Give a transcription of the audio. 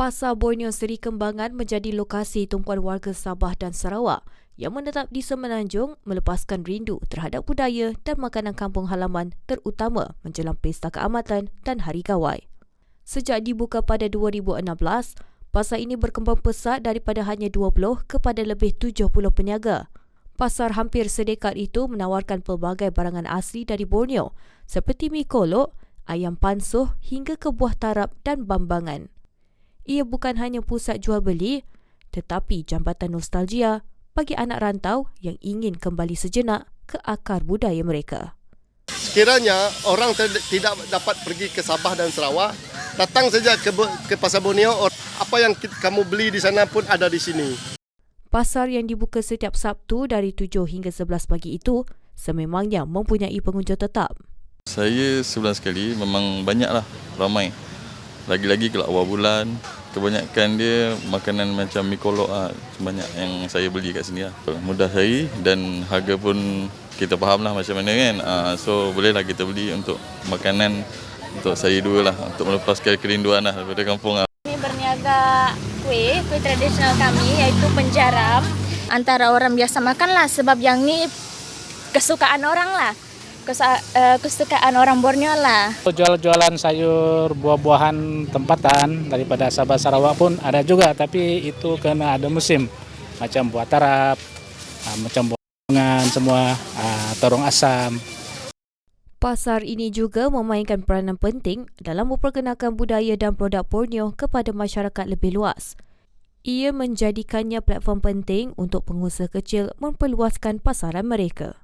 Pasar Borneo Seri Kembangan menjadi lokasi tumpuan warga Sabah dan Sarawak yang menetap di Semenanjung melepaskan rindu terhadap budaya dan makanan kampung halaman terutama menjelang Pesta Keamatan dan Hari Gawai. Sejak dibuka pada 2016, pasar ini berkembang pesat daripada hanya 20 kepada lebih 70 peniaga. Pasar hampir sedekat itu menawarkan pelbagai barangan asli dari Borneo seperti mi kolok, ayam pansuh hingga ke buah tarap dan bambangan. Ia bukan hanya pusat jual beli tetapi jambatan nostalgia bagi anak rantau yang ingin kembali sejenak ke akar budaya mereka. Sekiranya orang ter- tidak dapat pergi ke Sabah dan Sarawak, datang saja ke, ke Pasar Borneo. Or- Apa yang ki- kamu beli di sana pun ada di sini. Pasar yang dibuka setiap Sabtu dari 7 hingga 11 pagi itu sememangnya mempunyai pengunjung tetap. Saya sebulan sekali memang banyaklah ramai. Lagi-lagi kalau awal bulan kebanyakan dia makanan macam mi kolok lah. banyak yang saya beli kat sini lah. Mudah cari dan harga pun kita faham lah macam mana kan. Ah, so bolehlah kita beli untuk makanan untuk saya dua lah untuk melepaskan kerinduan lah daripada kampung lah. Kami berniaga kuih, kuih tradisional kami iaitu penjaram. Antara orang biasa makan lah sebab yang ni kesukaan orang lah. Eh, kesukaan orang Borneo lah. Jual-jualan sayur, buah-buahan tempatan daripada Sabah Sarawak pun ada juga tapi itu kena ada musim. Macam buah tarap, ah, macam buah bungan semua, ah, terung asam. Pasar ini juga memainkan peranan penting dalam memperkenalkan budaya dan produk Borneo kepada masyarakat lebih luas. Ia menjadikannya platform penting untuk pengusaha kecil memperluaskan pasaran mereka.